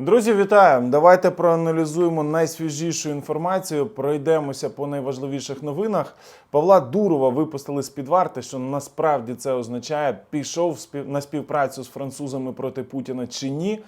Друзі, вітаю! Давайте проаналізуємо найсвіжішу інформацію. Пройдемося по найважливіших новинах. Павла Дурова випустили з під варти. Що насправді це означає, пішов на співпрацю з французами проти Путіна чи ні.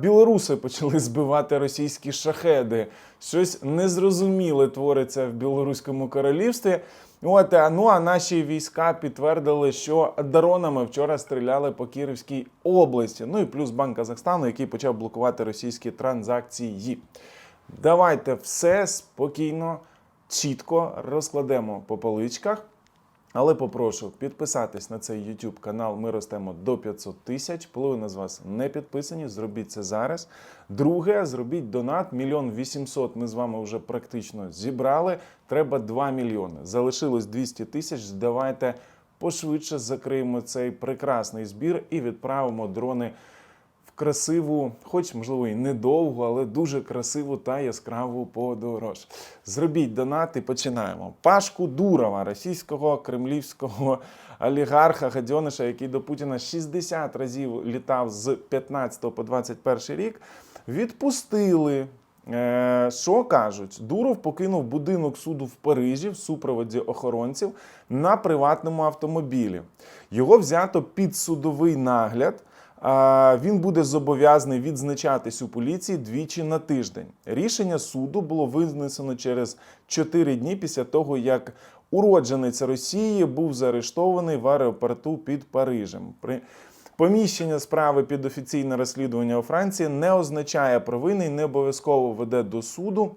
Білоруси почали збивати російські шахеди. Щось незрозуміле твориться в білоруському королівстві. От, ну а наші війська підтвердили, що дронами вчора стріляли по Кірівській області. Ну і плюс Банк Казахстану, який почав блокувати російські транзакції. Давайте все спокійно, чітко розкладемо по поличках. Але попрошу підписатись на цей YouTube канал. Ми ростемо до 500 тисяч. Половина з вас не підписані. Зробіть це зараз. Друге, зробіть донат. Мільйон 800 Ми з вами вже практично зібрали. Треба 2 мільйони. Залишилось 200 тисяч. Давайте пошвидше закриємо цей прекрасний збір і відправимо дрони красиву, хоч можливо і недовгу, але дуже красиву та яскраву подорож. Зробіть донат і починаємо. Пашку Дурова, російського кремлівського олігарха гадьониша, який до Путіна 60 разів літав з 15 по 21 рік, відпустили. Е, Що кажуть, Дуров покинув будинок суду в Парижі в супроводі охоронців на приватному автомобілі. Його взято під судовий нагляд. Він буде зобов'язаний відзначатись у поліції двічі на тиждень. Рішення суду було винесено через 4 дні після того, як уродженець Росії був заарештований в аеропорту під Парижем. При Поміщення справи під офіційне розслідування у Франції не означає провини і не обов'язково веде до суду.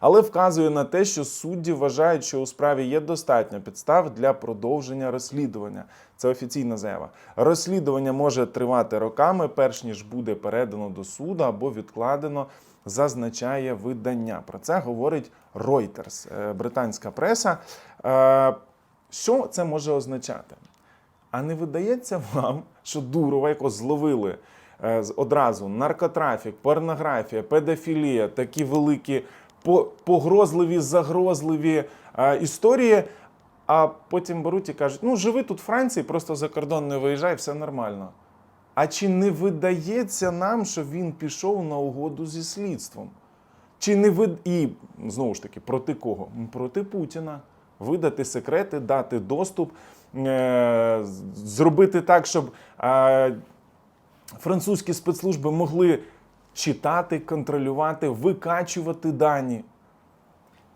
Але вказує на те, що судді вважають, що у справі є достатньо підстав для продовження розслідування. Це офіційна заява. Розслідування може тривати роками, перш ніж буде передано до суду або відкладено, зазначає видання. Про це говорить Reuters, е, британська преса. Е, Що це може означати? А не видається вам, що Дурова, якого зловили е, одразу наркотрафік, порнографія, педофілія, такі великі погрозливі, загрозливі е, історії, а потім беруть і кажуть: ну живи тут в Франції, просто за кордон не виїжджай, все нормально. А чи не видається нам, що він пішов на угоду зі слідством? Чи не вид... І знову ж таки, проти кого? Проти Путіна. Видати секрети, дати доступ, е- зробити так, щоб е- французькі спецслужби могли читати, контролювати, викачувати дані.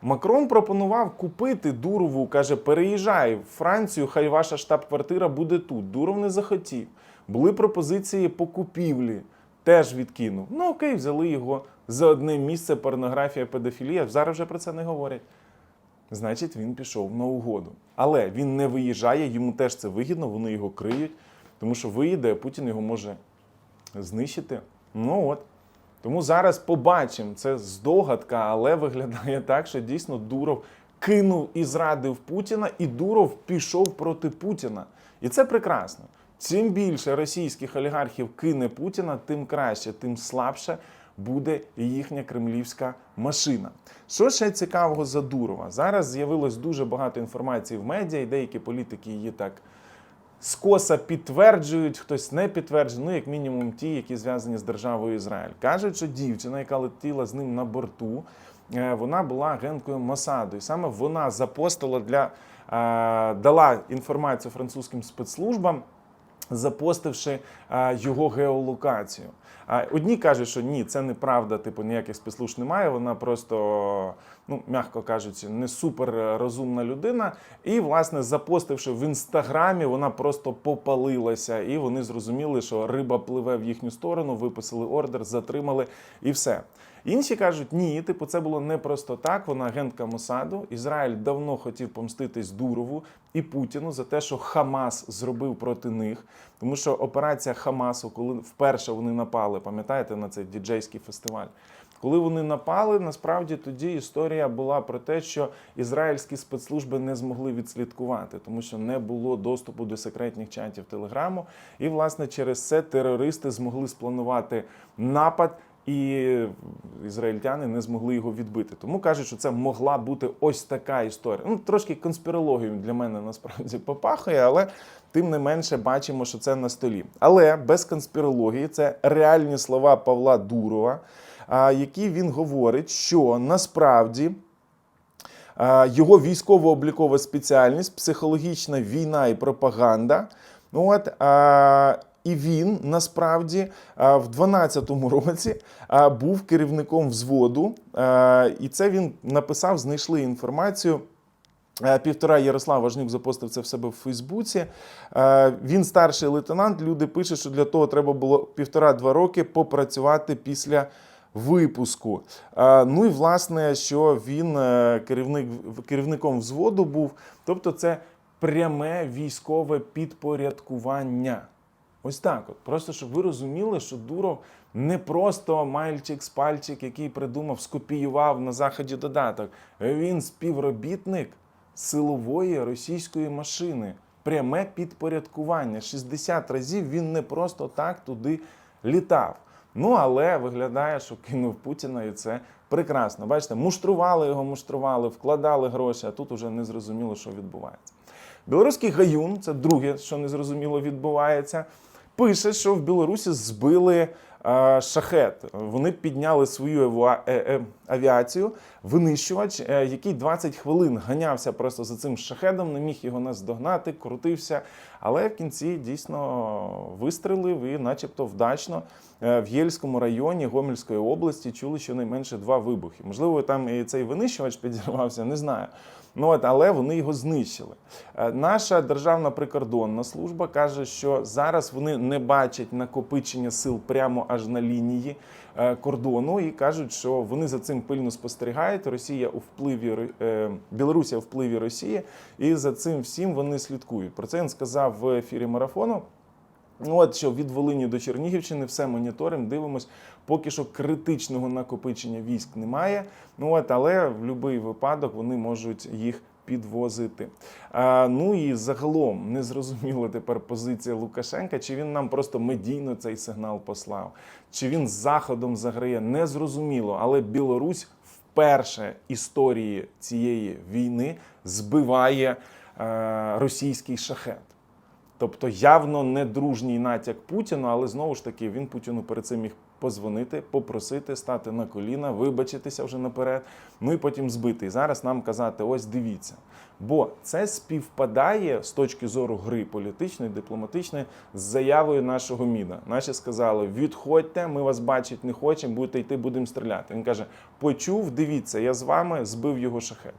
Макрон пропонував купити Дурову, каже, переїжджай в Францію, хай ваша штаб-квартира буде тут. Дуров не захотів. Були пропозиції по купівлі, теж відкинув. Ну окей, взяли його за одне місце порнографія, педофілія. Зараз вже про це не говорять. Значить, він пішов на угоду. Але він не виїжджає, йому теж це вигідно, вони його криють, тому що виїде, Путін його може знищити. Ну от. Тому зараз побачимо. Це здогадка, але виглядає так, що дійсно Дуров кинув і зрадив Путіна, і Дуров пішов проти Путіна. І це прекрасно. Чим більше російських олігархів кине Путіна, тим краще, тим слабше буде їхня кремлівська машина. Що ще цікавого за Дурова? Зараз з'явилось дуже багато інформації в медіа, і деякі політики її так скоса підтверджують, хтось не підтверджує, ну як мінімум ті, які зв'язані з державою Ізраїль. Кажуть, що дівчина, яка летіла з ним на борту, е, вона була агенткою Мосаду. І саме вона запостила для е, дала інформацію французьким спецслужбам. Запостивши е, його геолокацію. А одні кажуть, що ні, це неправда, типу ніяких спецслужб немає. Вона просто, ну м'яко кажучи, не супер розумна людина. І, власне, запостивши в інстаграмі, вона просто попалилася, і вони зрозуміли, що риба пливе в їхню сторону, виписали ордер, затримали і все. Інші кажуть, ні, типу, це було не просто так. Вона агентка Мосаду. Ізраїль давно хотів помститись Дурову і Путіну за те, що Хамас зробив проти них. Тому що операція Хамасу, коли вперше вони напали, пам'ятаєте на цей діджейський фестиваль. Коли вони напали, насправді тоді історія була про те, що ізраїльські спецслужби не змогли відслідкувати, тому що не було доступу до секретних чатів Телеграму. І, власне, через це терористи змогли спланувати напад і ізраїльтяни не змогли його відбити. Тому кажуть, що це могла бути ось така історія. Ну, трошки конспірологію для мене насправді попахує, але тим не менше бачимо, що це на столі. Але без конспірології це реальні слова Павла Дурова, які він говорить, що насправді. Його військово-облікова спеціальність, психологічна війна і пропаганда. Ну, От, е, і він насправді е, в 12-му році е, був керівником взводу, е, і це він написав, знайшли інформацію. Півтора Ярослав Важнюк запостив це в себе в Фейсбуці. Він старший лейтенант. Люди пишуть, що для того треба було півтора-два роки попрацювати після випуску. Ну і власне, що він керівник, керівником взводу був. Тобто, це пряме військове підпорядкування. Ось так. От. Просто щоб ви розуміли, що Дуров не просто мальчик з пальчик, який придумав, скопіював на заході додаток. Він співробітник силової російської машини. Пряме підпорядкування. 60 разів він не просто так туди літав. Ну, але виглядає, що кинув Путіна, і це прекрасно. Бачите, муштрували його, муштрували, вкладали гроші, а тут уже не зрозуміло, що відбувається. Білоруський гаюн, це друге, що незрозуміло відбувається, пише, що в Білорусі збили е, шахет. Вони підняли свою е, е, авіацію, винищувач, е, який 20 хвилин ганявся просто за цим шахедом, не міг його наздогнати, крутився. Але в кінці дійсно вистрелив і, начебто, вдачно е, в Єльському районі Гомельської області чули щонайменше два вибухи. Можливо, там і цей винищувач підірвався, не знаю. Ну от, але вони його знищили. Е, Наша державна прикордонна служба каже, що зараз вони не бачать накопичення сил прямо аж на лінії е, кордону, і кажуть, що вони за цим пильно спостерігають. Росія у впливі е, Білорусія у впливі Росії, і за цим всім вони слідкують. Про це він сказав в ефірі марафону. Ну, от що від Волині до Чернігівщини все моніторимо, дивимось. Поки що критичного накопичення військ немає. Ну от, але в будь-який випадок вони можуть їх підвозити. А, ну і загалом незрозуміла тепер позиція Лукашенка, чи він нам просто медійно цей сигнал послав, чи він з заходом заграє, незрозуміло. Але Білорусь вперше історії цієї війни збиває е, російський шахет. Тобто явно не дружній натяк Путіну, але знову ж таки він Путіну перед цим міг позвонити, попросити, стати на коліна, вибачитися вже наперед, ну і потім збити. І зараз нам казати: ось дивіться. Бо це співпадає з точки зору гри політичної, дипломатичної з заявою нашого МІДа. Наші сказали: відходьте, ми вас бачити не хочемо, будете йти, будемо стріляти. Він каже: почув, дивіться, я з вами збив його шахет.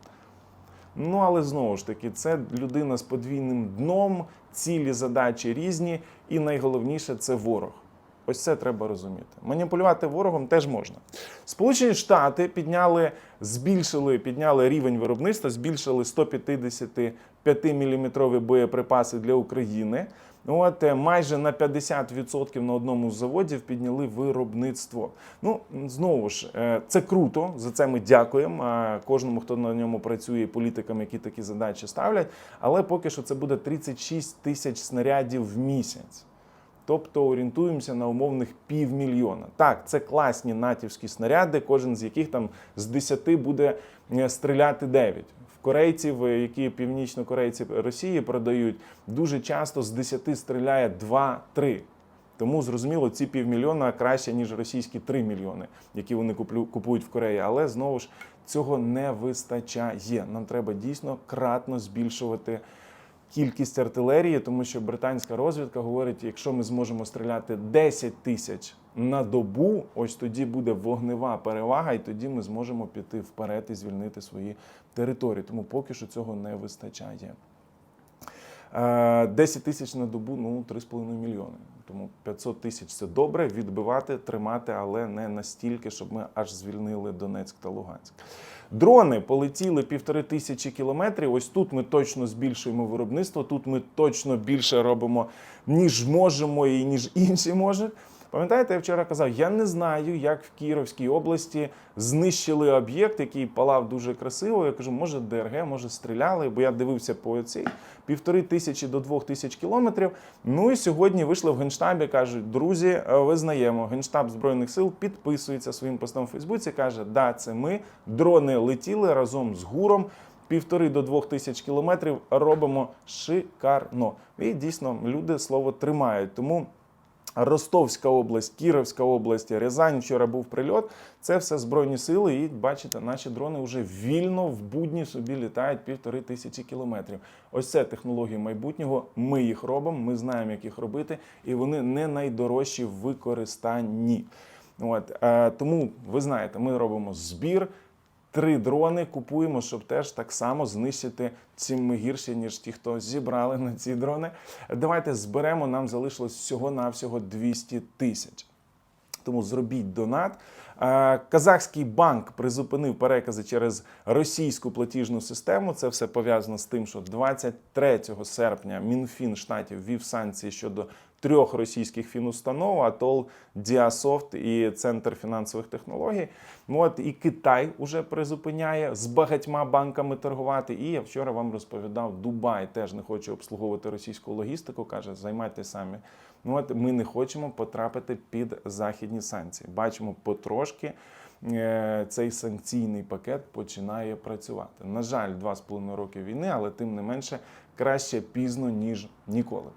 Ну, але знову ж таки, це людина з подвійним дном, цілі задачі різні, і найголовніше це ворог. Ось це треба розуміти. Маніпулювати ворогом теж можна. Сполучені Штати підняли, збільшили, підняли рівень виробництва, збільшили 155 мм боєприпаси для України. От е, майже на 50% на одному з заводів підняли виробництво. Ну знову ж е, це круто. За це ми дякуємо кожному, хто на ньому працює, політикам, які такі задачі ставлять. Але поки що це буде 36 тисяч снарядів в місяць. Тобто орієнтуємося на умовних півмільйона. Так, це класні натівські снаряди, кожен з яких там з 10 буде е, стріляти 9. Корейців, е, які північно-корейці Росії продають, дуже часто з 10 стріляє 2-3. Тому зрозуміло, ці півмільйона краще, ніж російські 3 мільйони, які вони купують в Кореї. Але знову ж цього не вистачає. Нам треба дійсно кратно збільшувати кількість артилерії, тому що британська розвідка говорить, якщо ми зможемо стріляти 10 тисяч на добу, ось тоді буде вогнева перевага, і тоді ми зможемо піти вперед і звільнити свої території. Тому поки що цього не вистачає. Е, 10 тисяч на добу, ну 3,5 мільйони. Тому 500 тисяч це добре відбивати, тримати, але не настільки, щоб ми аж звільнили Донецьк та Луганськ. Дрони полетіли півтори тисячі кілометрів. Ось тут ми точно збільшуємо виробництво. Тут ми точно більше робимо, ніж можемо і ніж інші можуть. Пам'ятаєте, я вчора казав, я не знаю, як в Кіровській області знищили об'єкт, який палав дуже красиво. Я кажу, може ДРГ, може стріляли, бо я дивився по цій півтори тисячі до двох тисяч кілометрів. Ну і сьогодні вийшли в генштабі, кажуть, друзі, е, визнаємо, генштаб збройних сил підписується своїм постом у Фейсбуці. каже, да, це ми. Дрони летіли разом з гуром. Півтори до двох тисяч кілометрів робимо шикарно. І дійсно люди слово тримають. Тому Ростовська область, Кіровська область, Рязань. Вчора був прильот. Це все збройні сили. І бачите, наші дрони вже вільно в будні собі літають півтори тисячі кілометрів. Ось це технології майбутнього. Ми їх робимо, ми знаємо, як їх робити, і вони не найдорожчі в використанні. От е, тому ви знаєте, ми робимо збір. Три дрони купуємо, щоб теж так само знищити цим ми гірше, ніж ті, хто зібрали на ці дрони. Давайте зберемо. Нам залишилось всього-навсього 200 тисяч. Тому зробіть донат. Е, Казахський банк призупинив перекази через російську платіжну систему. Це все пов'язано з тим, що 23 серпня Мінфін штатів ввів санкції щодо трьох російських фінустанов: Атол, Діасофт і Центр фінансових технологій. Ну, От і Китай уже призупиняє з багатьма банками торгувати. І я вчора вам розповідав, Дубай теж не хоче обслуговувати російську логістику. каже, займайтеся самі. Ну от ми не хочемо потрапити під західні санкції. Бачимо потрошки. е, Цей санкційний пакет починає працювати. На жаль, два з половиною роки війни, але тим не менше краще пізно ніж ніколи.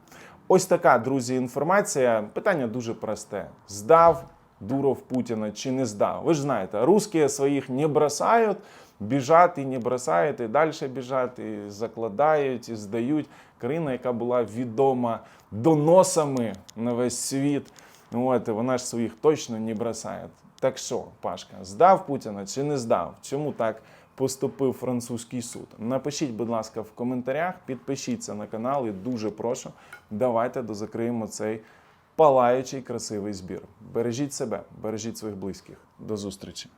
Ось така, друзі, інформація. Питання дуже просте: здав Дуров Путіна чи не здав? Ви ж знаєте, русські своїх не бросають, біжать і не бросають, і далі біжать, і закладають, і здають. Країна, яка була відома доносами на весь світ. От, вона ж своїх точно не бросає. Так що, Пашка, здав Путіна чи не здав? Чому так поступив французький суд? Напишіть, будь ласка, в коментарях, підпишіться на канал і дуже прошу. Давайте дозакриємо цей палаючий красивий збір. Бережіть себе, бережіть своїх близьких. До зустрічі!